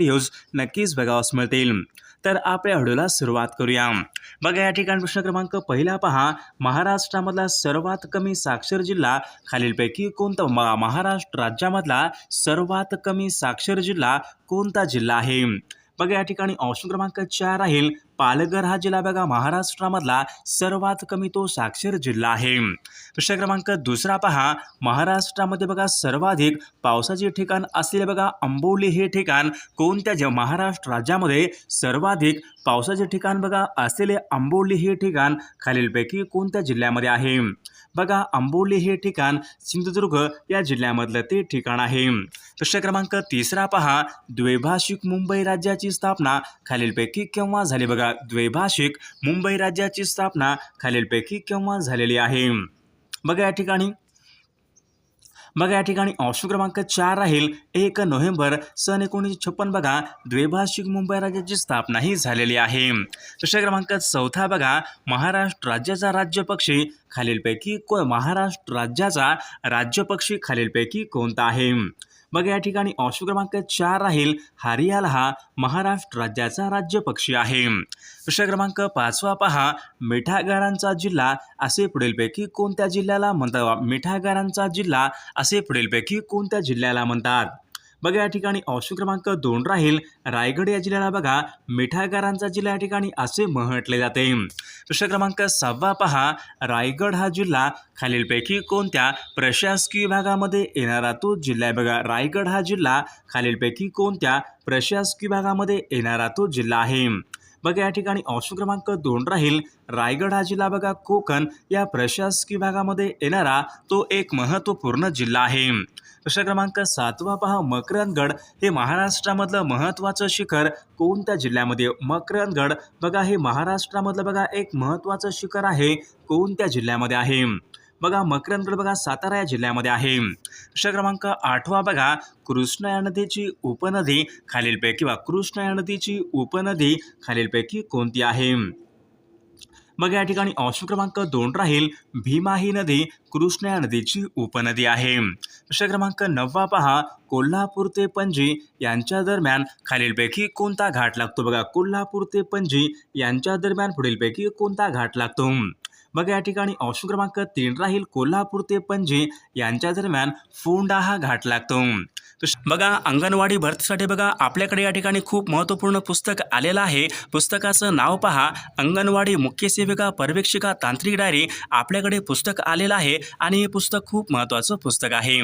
Videos नक्कीच बघावास मिळतील. तर आपल्या व्हिडिओला सुरुवात करूया. बघा या ठिकाणी प्रश्न क्रमांक पहिला पहा. महाराष्ट्रामधला सर्वात कमी साक्षर जिल्हा खालीलपैकी कोणता? महाराष्ट्र राज्यामधला सर्वात कमी साक्षर जिल्हा कोणता जिल्हा आहे? बघा या ठिकाणी ऑप्शन क्रमांक चार राहील पालघर हा जिल्हा बघा महाराष्ट्रामधला सर्वात कमी तो साक्षर जिल्हा आहे. प्रश्न क्रमांक दुसरा पहा. महाराष्ट्रामध्ये बघा सर्वाधिक पावसाचे ठिकाण असलेले बघा आंबोली हे ठिकाण. कोणत्या ज महाराष्ट्र राज्यामध्ये सर्वाधिक पावसाचे ठिकाण बघा असलेले आंबोली हे ठिकाण खालीलपैकी कोणत्या जिल्ह्यामध्ये आहे? बघा आंबोली हे ठिकाण सिंधुदुर्ग या जिल्ह्यामधलं ते ठिकाण आहे. प्रश्न क्रमांक तिसरा पहा. द्वैभाषिक मुंबई राज्याची स्थापना खालीलपैकी केव्हा झाली? बघा द्वैभाषिक मुंबई राज्याची स्थापना खालीलपैकी केव्हा झालेली आहे? बघा या ठिकाणी. बघा या ठिकाणी ऑप्शन क्रमांक चार राहील. एक नोव्हेंबर सन एकोणीसशे छप्पन. बघा द्वैभाषिक मुंबई राज्याची स्थापना ही झालेली आहे. प्रश्न क्रमांक चौथा बघा. महाराष्ट्र राज्याचा राज्यपक्षी खालीलपैकी को महाराष्ट्र राज्याचा राज्यपक्षी खालीलपैकी कोणता आहे? मग या ठिकाणी ऑप्शन क्रमांक चार राहील हरियाला हा महाराष्ट्र राज्याचा राज्यपक्षी आहे. प्रश्न क्रमांक पाचवा पहा. मिठागारांचा जिल्हा असे पुढीलपैकी कोणत्या जिल्ह्याला म्हणतात? मिठागारांचा जिल्हा असे पुढीलपैकी कोणत्या जिल्ह्याला म्हणतात? बघा या ठिकाणी ऑप्शन क्रमांक दोन राहील. रायगड या जिल्ह्याला बघा मिठागारांचा जिल्हा या ठिकाणी असे म्हटले जाते. प्रश्न क्रमांक सहावा पहा. रायगड हा जिल्हा खालीलपैकी कोणत्या प्रशासकीय विभागामध्ये येणारा तो जिल्हा आहे? बघा रायगड हा जिल्हा खालीलपैकी कोणत्या प्रशासकीय विभागामध्ये येणारा तो जिल्हा आहे? बघा या ठिकाणी ऑप्शन क्रमांक दोन राहील. रायगड हा जिल्हा बघा कोकण या प्रशासकीय विभागामध्ये येणारा तो एक महत्त्वपूर्ण जिल्हा आहे. प्रश्न क्रमांक सातवा पहा मकरंदगड. हे महाराष्ट्रामधलं महत्त्वाचं शिखर कोणत्या जिल्ह्यामध्ये? मकरंदगड. बघा हे महाराष्ट्रामधलं बघा एक महत्त्वाचं शिखर आहे. कोणत्या जिल्ह्यामध्ये आहे? बघा मकरंदगड बघा सातारा या जिल्ह्यामध्ये आहे. प्रश्न क्रमांक आठवा बघा कृष्णा या नदीची उपनदी खालीलपैकी किंवा कृष्णा या नदीची उपनदी खालीलपैकी कोणती आहे? मग या ठिकाणी ऑप्शन क्रमांक दोन राहील. भीमा ही नदी कृष्णा या नदीची उपनदी आहे. प्रश्न क्रमांक नववा पहा. कोल्हापूर ते पणजी यांच्या दरम्यान खालीलपैकी कोणता घाट लागतो? बघा कोल्हापूर ते पणजी यांच्या दरम्यान पुढीलपैकी कोणता घाट लागतो? मग या ठिकाणी ऑप्शन क्रमांक तीन राहील. कोल्हापूर ते पणजी यांच्या दरम्यान फोंडा हा घाट लागतो. बघा अंगणवाडी भरतीसाठी बघा आपल्याकडे या ठिकाणी खूप महत्त्वपूर्ण पुस्तक आलेलं आहे. पुस्तकाचं नाव पहा. अंगणवाडी मुख्य सेविका पर्यवेक्षिका तांत्रिक डायरी आपल्याकडे पुस्तक आलेलं आहे आणि हे पुस्तक खूप महत्त्वाचं पुस्तक आहे.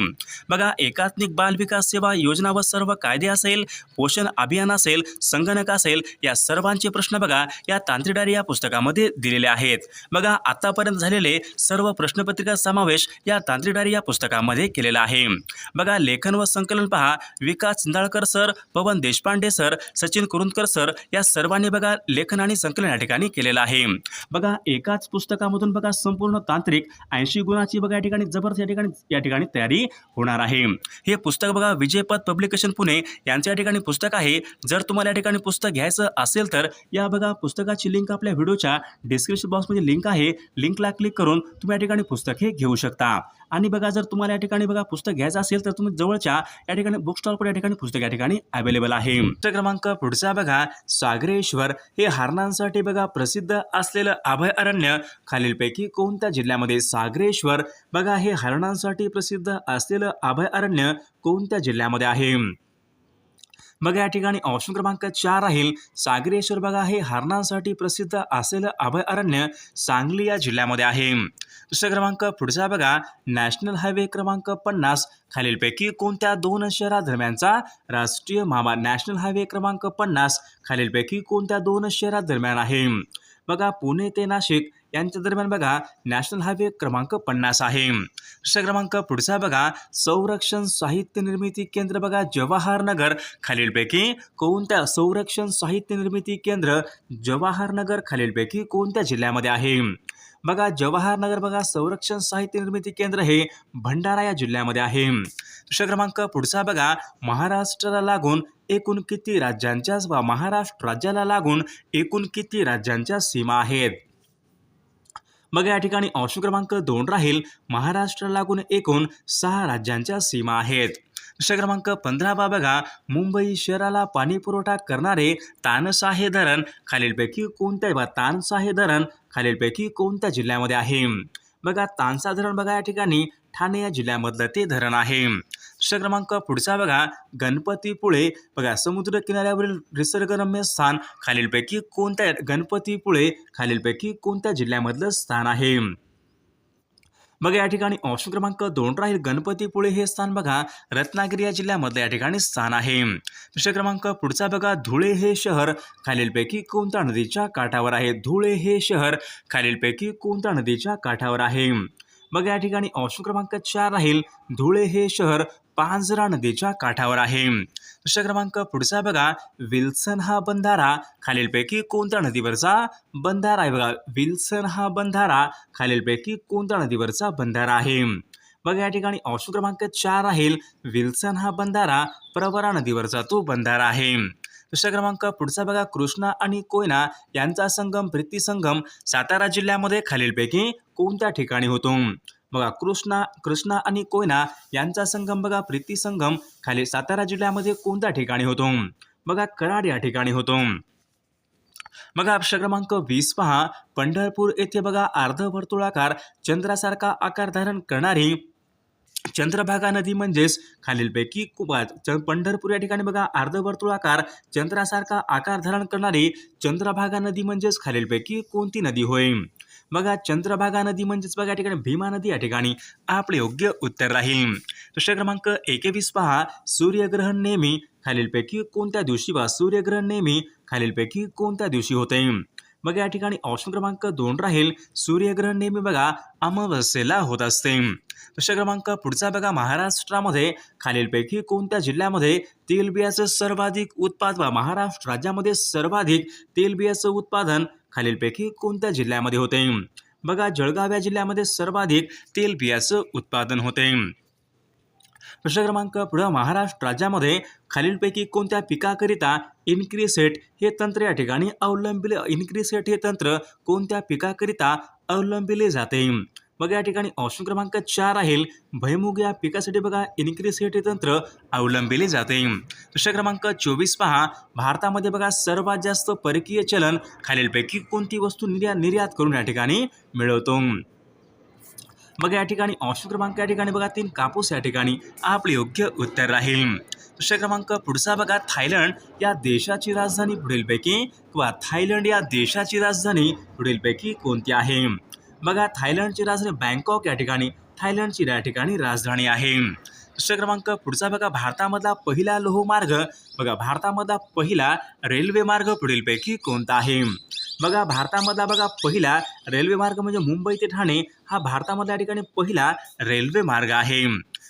बघा एकात्मिक बाल विकास सेवा योजना व सर्व कायदे असेल पोषण अभियान असेल संगणक असेल या सर्वांचे प्रश्न बघा या तांत्रिक डायरी या पुस्तकामध्ये दिलेले आहेत. बघा आतापर्यंत झालेले सर्व प्रश्नपत्रिका समावेश या तांत्रिक डायरी या पुस्तकामध्ये केलेला आहे. बघा लेखन व संकलन पहा. Vikas Chindalkar sir Pawan Deshpande sir Sachin Kurundkar sir या सर्वांनी बघा लेखन आणि संकलन या ठिकाणी केलेलं आहे. बघा एकाच पुस्तकामधून बघा संपूर्ण तांत्रिक ऐंशी गुणाची बघा या ठिकाणी जबरदस्त या ठिकाणी या ठिकाणी तयारी होणार आहे. हे पुस्तक बघा विजयपद पब्लिकेशन पुणे यांचं या ठिकाणी पुस्तक आहे. जर तुम्हाला या ठिकाणी पुस्तक घ्यायचं असेल तर या बघा पुस्तकाची लिंक आपल्या व्हिडिओच्या डिस्क्रिप्शन बॉक्समध्ये लिंक आहे. लिंकला क्लिक करून तुम्ही या ठिकाणी पुस्तक हे घेऊ शकता. आणि बघा जर तुम्हाला या ठिकाणी बघा पुस्तक घ्यायचं असेल तर तुम्ही जवळच्या या ठिकाणी बुक स्टॉल या ठिकाणी पुस्तक या ठिकाणी अवेलेबल आहे. पुस्तक क्रमांक पुढचा बघा सागरेश्वर. हे हरणांसाठी बघा प्रसिद्ध असलेलं अभयारण्य खालीलपैकी कोणत्या जिल्ह्यामध्ये सागरेश्वर? बघा हे हरणांसाठी प्रसिद्ध असलेलं अभयारण्य कोणत्या जिल्ह्यामध्ये आहे? बघा या ठिकाणी ऑप्शन क्रमांक चार राहील. सागरेश्वर बघा हे हरणांसाठी प्रसिद्ध असलेलं अभयारण्य सांगली या जिल्ह्यामध्ये आहे. दुसरा क्रमांक पुढचा बघा नॅशनल हायवे क्रमांक पन्नास. खालीलपैकी कोणत्या दोन शहरादरम्यानचा राष्ट्रीय महामार्ग नॅशनल हायवे क्रमांक पन्नास? खालीलपैकी कोणत्या दोन शहरादरम्यान आहे? बघा पुणे ते नाशिक. यांच्या दरम्यान बघा नॅशनल हायवे क्रमांक पन्नास आहे. दुसरा क्रमांक पुढचा बघा संरक्षण साहित्य निर्मिती केंद्र बघा जवाहरनगर खालीलपैकी कोणत्या संरक्षण साहित्य निर्मिती केंद्र जवाहरनगर खालीलपैकी कोणत्या जिल्ह्यामध्ये आहे? बघा जवाहरनगर बघा संरक्षण साहित्य निर्मिती केंद्र हे भंडारा या जिल्ह्यामध्ये आहे. दुसरा क्रमांक पुढचा बघा महाराष्ट्राला लागून एकूण किती राज्यांच्या महाराष्ट्र राज्याला लागून एकूण किती राज्यांच्या सीमा आहेत? मग या ठिकाणी ऑप्शन क्रमांक दोन राहील. महाराष्ट्र लागून एकूण सहा राज्यांच्या सीमा आहेत. प्रश्न क्रमांक पंधरावा बघा. मुंबई शहराला पाणी पुरवठा करणारे तानसाहे धरण खालीलपैकी कोणत्या बा तानसाहे धरण खालीलपैकी कोणत्या जिल्ह्यामध्ये आहे? बघा तानसा धरण बघा या ठिकाणी. ठाणे या जिल्ह्यामधलं ते धरण आहे. दुसरा क्रमांक पुढचा बघा. गणपतीपुळे बघा समुद्र किनाऱ्यावरील निसर्गरम्य स्थान खालीलपैकी कोणत्या गणपतीपुळे खालीलपैकी कोणत्या जिल्ह्यामधलं स्थान आहे? बघा या ठिकाणी ऑप्शन क्रमांक दोन राहील. गणपतीपुळे हे स्थान बघा. रत्नागिरी या जिल्ह्यामधलं या ठिकाणी स्थान आहे. दुसरा क्रमांक पुढचा बघा. धुळे हे शहर खालीलपैकी कोणत्या नदीच्या काठावर आहे? धुळे हे शहर खालीलपैकी कोणत्या नदीच्या काठावर आहे? बघा या ठिकाणी ऑप्शन क्रमांक चार राहील. धुळे हे शहर पांझरा नदीच्या काठावर आहे. दुसरा क्रमांक पुढचा बघा विल्सन हा बंधारा. खालीलपैकी कोणत्या नदीवरचा बंधारा आहे बघा? विल्सन हा बंधारा खालीलपैकी कोणत्या नदीवरचा बंधारा आहे? बघा या ठिकाणी ऑप्शन क्रमांक चार राहील. विल्सन हा बंधारा प्रवरा नदीवरचा तो बंधारा आहे. दुसरा क्रमांक पुढचा बघा कृष्णा आणि कोयना यांचा संगम प्रीती संगम सातारा जिल्ह्यामध्ये खालीलपैकी कोणत्या ठिकाणी होतो? बघा कृष्णा कृष्णा आणि कोयना यांचा संगम बघा प्रीती संगम खाली सातारा जिल्ह्यामध्ये कोणत्या ठिकाणी होतो? बघा कराड या ठिकाणी होतो. बघा ऑप्शन क्रमांक वीस पहा. पंढरपूर येथे बघा अर्धवर्तुळाकार चंद्रासारखा आकार धारण करणारी चंद्रभागा नदी म्हणजेच खालीलपैकी कुबा पंढरपूर या ठिकाणी बघा अर्धवर्तुळाकार चंद्रासारखा आकार धारण करणारी चंद्रभागा नदी म्हणजेच खालीलपैकी कोणती नदी होय? बघा चंद्रभागा नदी म्हणजेच बघा या ठिकाणी भीमा नदी या ठिकाणी आपले योग्य उत्तर राहील. प्रश्न क्रमांक एकेवीस पहा. सूर्यग्रहण नेहमी खालीलपैकी कोणत्या दिवशी बा? सूर्यग्रहण नेहमी खालीलपैकी कोणत्या दिवशी होते? मग या ठिकाणी ऑप्शन क्रमांक दोन राहील. सूर्यग्रहण नेहमी बघा अमावस्येला होत असते. दुसरा क्रमांक पुढचा बघा महाराष्ट्रामध्ये. खालीलपैकी कोणत्या जिल्ह्यामध्ये तेलबियाचं सर्वाधिक उत्पादन महाराष्ट्र राज्यामध्ये सर्वाधिक तेलबियाचं उत्पादन खालीलपैकी कोणत्या जिल्ह्यामध्ये होते? बघा जळगाव या जिल्ह्यामध्ये सर्वाधिक तेलबियाचं उत्पादन होते. दुसरा क्रमांक पुढं महाराष्ट्र राज्यामध्ये खालीलपैकी कोणत्या पिकाकरिता इन्क्रिसेट हे तंत्र या ठिकाणी अवलंबिले इन्क्रिसेट हे तंत्र कोणत्या पिकाकरिता अवलंबिले जाते? बघा या ठिकाणी ऑप्शन क्रमांक चार राहील. भैमुग या पिकासाठी बघा इन्क्रिसेट हे तंत्र अवलंबिले जाते. प्रश्न क्रमांक चोवीस पहा. भारतामध्ये बघा सर्वात जास्त परकीय चलन खालीलपैकी कोणती वस्तू निर्या निर्यात करून या ठिकाणी मिळवतो? बघा या ठिकाणी ऑप्शन क्रमांक या ठिकाणी बघा तीन कापूस या ठिकाणी आपले योग्य उत्तर राहील. दुसरा क्रमांक पुढचा बघा थायलंड या देशाची राजधानी पुढीलपैकी किंवा थायलंड या देशाची राजधानी पुढीलपैकी कोणती आहे? बघा थायलंडची राजधानी बँकॉक या ठिकाणी थायलंडची या ठिकाणी राजधानी आहे. दुसरा क्रमांक पुढचा बघा भारतामधला पहिला लोहमार्ग. बघा भारतामधला पहिला रेल्वे मार्ग पुढीलपैकी कोणता आहे? बघा भारतामधला बघा पहिला रेल्वे मार्ग म्हणजे मुंबई ते ठाणे हा भारतामधल्या ठिकाणी पहिला रेल्वे मार्ग आहे.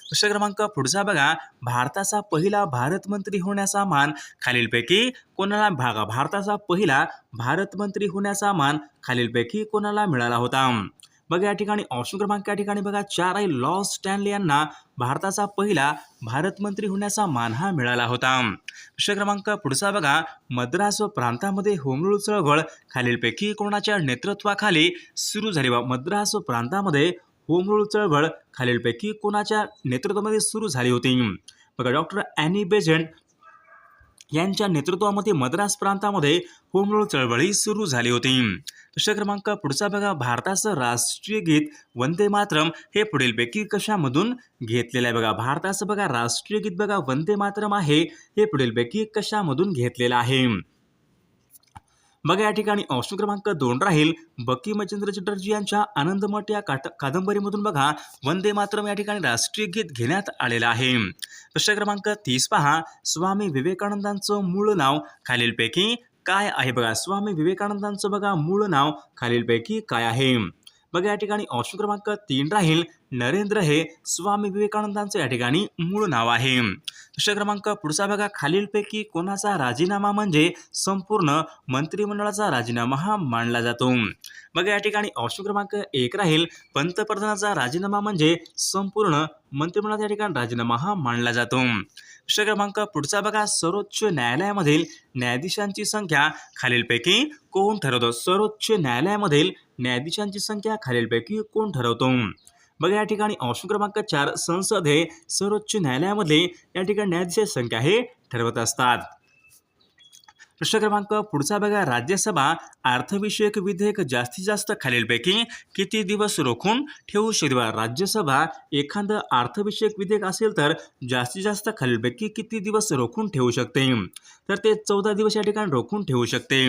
दुसरा क्रमांक पुढचा बघा भारताचा पहिला भारत मंत्री होण्याचा मान खालीलपैकी कोणाला भागा भारताचा पहिला भारत मंत्री होण्याचा मान खालीलपैकी कोणाला मिळाला होता? बघा या ठिकाणी ऑप्शन क्रमांक या ठिकाणी बघा चार आहे लॉ स्टॅनले यांना भारताचा पहिला भारत मंत्री होण्याचा मान हा मिळाला होता. प्रश्न क्रमांक पुढचा बघा मद्रास प्रांतामध्ये होमरूळ चळवळ खालीलपैकी कोणाच्या नेतृत्वाखाली सुरू झाली? बा मद्रास प्रांतामध्ये होमरूळ चळवळ खालीलपैकी कोणाच्या नेतृत्वामध्ये सुरू झाली होती? बघा डॉक्टर अॅनी बेझेंट यांच्या नेतृत्वामध्ये मद्रास प्रांतामध्ये होमरूळ चळवळी सुरू झाली होती. प्रश्न क्रमांक पुढचा बघा. भारताचं राष्ट्रीय गीत वंदे मातरम हे पुढीलपैकी कशामधून घेतलेलं आहे बघा? भारताचं बघा राष्ट्रीय गीत बघा. वंदे मातरम आहे. हे पुढीलपैकी कशामधून घेतलेलं आहे? बघा या ठिकाणी ऑप्शन क्रमांक दोन राहील. बंकिमचंद्र चटर्जी यांच्या आनंदमठ या काट कादंबरीमधून बघा. वंदे मातरम या ठिकाणी राष्ट्रीय गीत घेण्यात आलेलं आहे. प्रश्न क्रमांक तीस पहा. स्वामी विवेकानंदांचं मूळ नाव खालीलपैकी काय आहे बघा? स्वामी विवेकानंदांचं बघा मूळ नाव खालीलपैकी काय आहे? मग या ठिकाणी ऑप्शन क्रमांक तीन राहील. नरेंद्र हे स्वामी विवेकानंदांचं या ठिकाणी मूळ नाव आहे. दुसरा क्रमांक पुढचा बघा. खालीलपैकी कोणाचा राजीनामा म्हणजे संपूर्ण मंत्रिमंडळाचा राजीनामा हा मानला जातो. मग या ठिकाणी ऑप्शन क्रमांक एक राहील. पंतप्रधानाचा राजीनामा म्हणजे संपूर्ण मंत्रिमंडळाचा या ठिकाणी राजीनामा हा मानला जातो. दुसरा क्रमांक पुढचा बघा. सर्वोच्च न्यायालयामधील न्यायाधीशांची संख्या खालीलपैकी कोण ठरवतो? सर्वोच्च न्यायालयामधील न्यायाधीशांची संख्या खालीलपैकी कोण ठरवतो? बघा या ठिकाणी ऑप्शन क्रमांक चार संसद हे सर्वोच्च न्यायालयामध्ये या ठिकाणी न्यायाधीशांची संख्या हे ठरवत असतात. प्रश्न क्रमांक पुढचा बघा. राज्यसभा अर्थविषयक विधेयक जास्तीत जास्त खालीलपैकी किती दिवस रोखून ठेवू शकते? राज्यसभा एखादं अर्थविषयक विधेयक असेल तर जास्तीत जास्त खालीलपैकी किती दिवस रोखून ठेवू शकते? तर ते चौदा दिवस या ठिकाणी रोखून ठेवू शकते.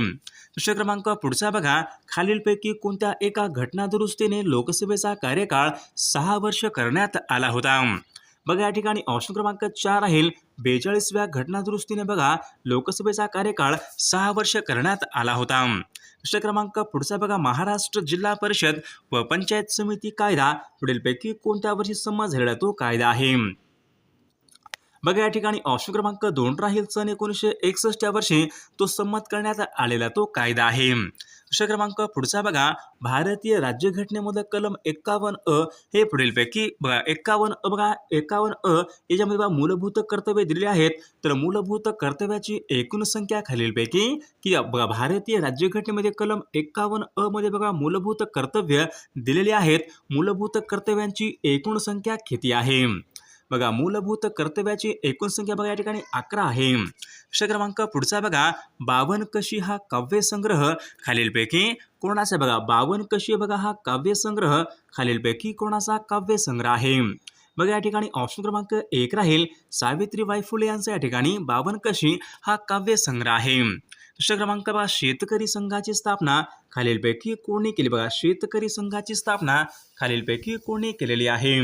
प्रश्न क्रमांक पुढचा बघा. खालीलपैकी कोणत्या एका घटनादुरुस्तीने लोकसभेचा कार्यकाळ सहा वर्ष करण्यात आला होता? बघा या ठिकाणी ऑप्शन क्रमांक चार राहील बेचाळीसव्या घटनादुरुस्तीने बघा लोकसभेचा कार्यकाळ सहा वर्ष करण्यात आला होता. प्रश्न क्रमांक पुढचा बघा महाराष्ट्र जिल्हा परिषद व पंचायत समिती कायदा पुढीलपैकी कोणत्या वर्षी संमत झालेला तो कायदा आहे? बघा या ठिकाणी ऑप्शन क्रमांक दोन राहील सन एकोणीसशे एकसष्ट या वर्षी. तो संमत करण्यात आलेला तो कायदा आहे. प्रश्न क्रमांक पुढचा बघा. भारतीय राज्यघटनेमध्ये कलम एक्कावन्न अ हे पुढीलपैकी बघा. एक्कावन्न अ बघा. एक्कावन्न अ याच्यामध्ये बघा मूलभूत कर्तव्य दिलेली आहेत. तर मूलभूत कर्तव्याची एकूण संख्या खालीलपैकी की बघा भारतीय राज्यघटनेमध्ये कलम एक्कावन्न अ मध्ये बघा मूलभूत कर्तव्य दिलेली आहेत. मूलभूत कर्तव्यांची एकूण संख्या किती आहे? बघा मूलभूत कर्तव्याची एकूण संख्या बघा या ठिकाणी अकरा आहे. प्रश्न क्रमांक पुढचा बघा बावन कशी हा काव्यसंग्रह खालीलपैकी कोणाचा बघा बावन कशी बघा हा काव्यसंग्रह खालीलपैकी कोणाचा काव्यसंग्रह आहे. बघा या ठिकाणी ऑप्शन क्रमांक एक राहील सावित्रीबाई फुले यांचा या ठिकाणी बावन कशी हा काव्यसंग्रह आहे. प्रश्न क्रमांक बघा शेतकरी संघाची स्थापना खालीलपैकी कोणी केली? बघा शेतकरी संघाची स्थापना खालीलपैकी कोणी केलेली आहे.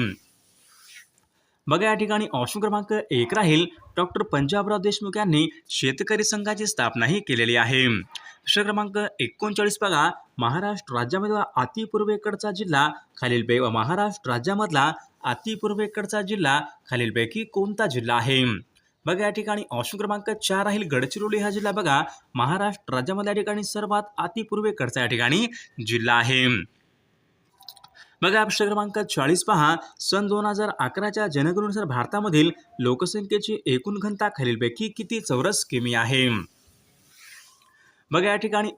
बघा या ठिकाणी ऑप्शन क्रमांक एक राहील. डॉक्टर पंजाबराव देशमुख यांनी शेतकरी संघाची स्थापनाही केलेली आहे. प्रश्न क्रमांक एकोणचाळीस बघा. महाराष्ट्र राज्यामधला अतिपूर्वेकडचा जिल्हा खालील व महाराष्ट्र राज्यामधला अतिपूर्वेकडचा जिल्हा खालीलपैकी कोणता जिल्हा आहे? बघा या ठिकाणी ऑप्शन क्रमांक चार राहील. गडचिरोली हा जिल्हा बघा. महाराष्ट्र राज्यामध्ये या ठिकाणी सर्वात अतिपूर्वेकडचा या ठिकाणी जिल्हा आहे. बघा प्रश्न क्रमांक चाळीस पहा. सन दोन हजार अकराच्या जनगणनेनुसार भारतामधील लोकसंख्येची एकूण घनता खालीलपैकी किती चौरस किमी आहे? बघा या ठिकाणी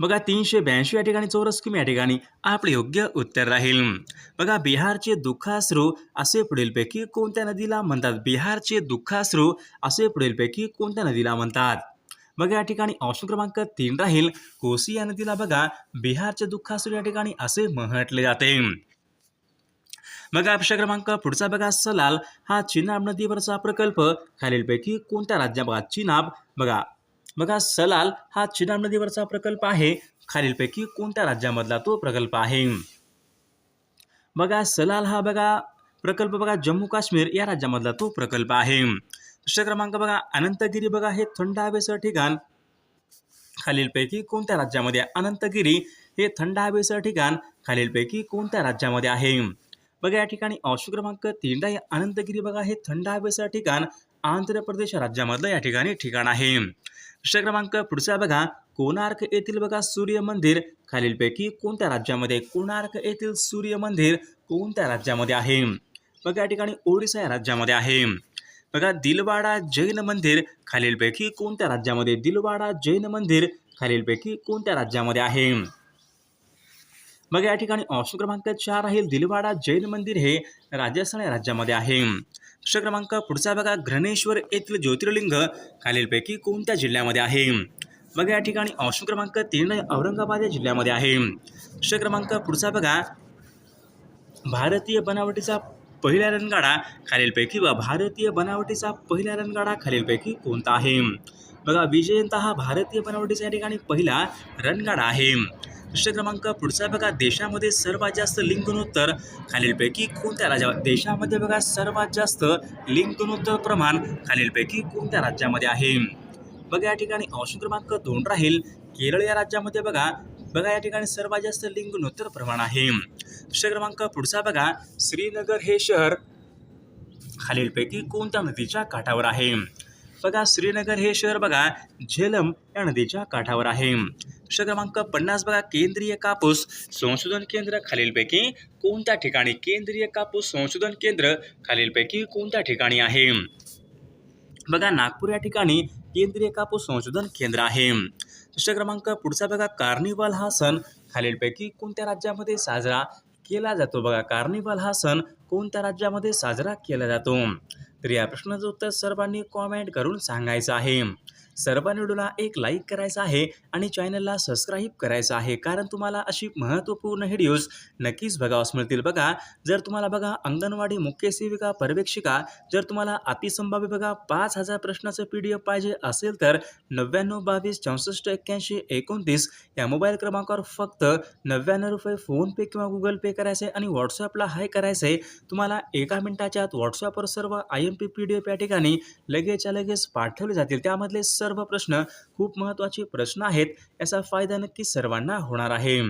बघा तीनशे ब्याऐंशी या ठिकाणी चौरस किमी या ठिकाणी आपले योग्य उत्तर राहील. बघा बिहारचे दुःखाश्रू असे पुढीलपैकी कोणत्या नदीला म्हणतात? बिहारचे दुःखाश्रू असे पुढीलपैकी कोणत्या नदीला म्हणतात? बघा या ठिकाणी ऑप्शन क्रमांक तीन राहील. कोसी या नदीला बघा बिहारचे दुःखासूर या ठिकाणी असे म्हटले जाते. बघा प्रश्न क्रमांक पुढचा बघा सलाल. हा चिनाब नदीवरचा प्रकल्प. खालीलपैकी कोणत्या राज्यात बघा चिनाब? बघा बघा सलाल हा चिनाब नदीवरचा प्रकल्प आहे. खालीलपैकी कोणत्या राज्यामधला तो प्रकल्प आहे? बघा सलाल हा बघा प्रकल्प बघा जम्मू काश्मीर या राज्यामधला तो प्रकल्प आहे. प्रश्न क्रमांक बघा अनंतगिरी बघा हे थंड हवेचं ठिकाण. खालीलपैकी कोणत्या राज्यामध्ये अनंतगिरी हे थंड हवेचं ठिकाण खालीलपैकी कोणत्या राज्यामध्ये आहे? बघा या ठिकाणी ऑप्शन क्रमांक तीन आहे अनंतगिरी बघा हे थंड हवेचं ठिकाण आंध्र प्रदेश राज्यामधलं या ठिकाणी ठिकाण आहे. प्रश्न क्रमांक पुढचा बघा कोणार्क येथील बघा सूर्य मंदिर खालीलपैकी कोणत्या राज्यामध्ये कोणार्क येथील सूर्य मंदिर कोणत्या राज्यामध्ये आहे? बघा या ठिकाणी ओडिसा या राज्यामध्ये आहे. बघा दिलवाडा जैन मंदिर खालीलपैकी कोणत्या राज्यामध्ये? दिलवाडा जैन मंदिर खालीलपैकी कोणत्या राज्यामध्ये आहे? मग या ठिकाणी ऑप्शन क्रमांक चार राहील दिलवाडा जैन मंदिर हे राजस्थान या राज्यामध्ये आहे. प्रश्न क्रमांक पुढचा बघा घ्रणेश्वर येथील ज्योतिर्लिंग खालीलपैकी कोणत्या जिल्ह्यामध्ये आहे? बघा या ठिकाणी ऑप्शन क्रमांक तीन औरंगाबाद या जिल्ह्यामध्ये आहे. प्रश्न क्रमांक पुढचा बघा भारतीय बनावटीचा पहिला रणगाडा खालीलपैकी व भारतीय बनावटीचा पहिला रणगाडा खालीलपैकी कोणता आहे? बघा विजयंता हा भारतीय बनावटीचा या ठिकाणी पहिला रणगाडा आहे. दुसरा क्रमांक पुढचा बघा देशामध्ये सर्वात जास्त लिंग गुणोत्तर खालीलपैकी कोणत्या राज्या देशामध्ये बघा सर्वात जास्त लिंग गुणोत्तर प्रमाण खालीलपैकी कोणत्या राज्यामध्ये आहे? बघा या ठिकाणी ऑप्शन क्रमांक दोन राहील. केरळ या राज्यामध्ये बघा बघा या ठिकाणी सर्वात जास्त लिंग प्रमाण आहे. दुसरा क्रमांक पुढचा बघा. श्रीनगर हे शहर खालीलपैकी कोणत्या नदीच्या काठावर आहे? बघा श्रीनगर हे शहर बघा झेलम या नदीच्या काठावर आहे. विषय क्रमांक पन्नास बघा केंद्रीय कापूस संशोधन केंद्र खालीलपैकी कोणत्या ठिकाणी? केंद्रीय कापूस संशोधन केंद्र खालीलपैकी कोणत्या ठिकाणी आहे? बघा नागपूर या ठिकाणी केंद्रीय कापूस संशोधन केंद्र आहे. प्रश्न क्रमांक पुढचा बघा कार्निवल हा सण. खालीलपैकी कोणत्या राज्यामध्ये साजरा केला जातो? बघा कार्निवल हा सण कोणत्या राज्यामध्ये साजरा केला जातो? तर या प्रश्नाचं उत्तर सर्वांनी कॉमेंट करून सांगायचं आहे. सर्व व्हिडिओला एक लाईक करायचा आहे आणि चॅनलला सबस्क्राईब करायचं आहे. कारण तुम्हाला अशी महत्त्वपूर्ण व्हिडिओज नक्कीच बघावस मिळतील. बघा जर तुम्हाला बघा अंगणवाडी मुख्य सेविका पर्यवेक्षिका जर तुम्हाला अतिसंभाव्य बघा पाच हजार प्रश्नाचं पी डी एफ पाहिजे असेल तर नव्याण्णव बावीस चौसष्ट एक्क्याऐंशी एकोणतीस या मोबाईल क्रमांकावर फक्त नव्याण्णव रुपये फोनपे किंवा गुगल पे करायचे आहे आणि व्हॉट्सअपला हाय करायचं आहे तुम्हाला एका मिनिटाच्या आत व्हॉट्सअपवर सर्व I M P P D F या ठिकाणी लगेचच्या लगेच पाठवले जातील. त्यामधले सर्व प्रश्न खूप महत्त्वाचे प्रश्न आहेत याचा फायदा नक्की सर्वांना होणार आहे.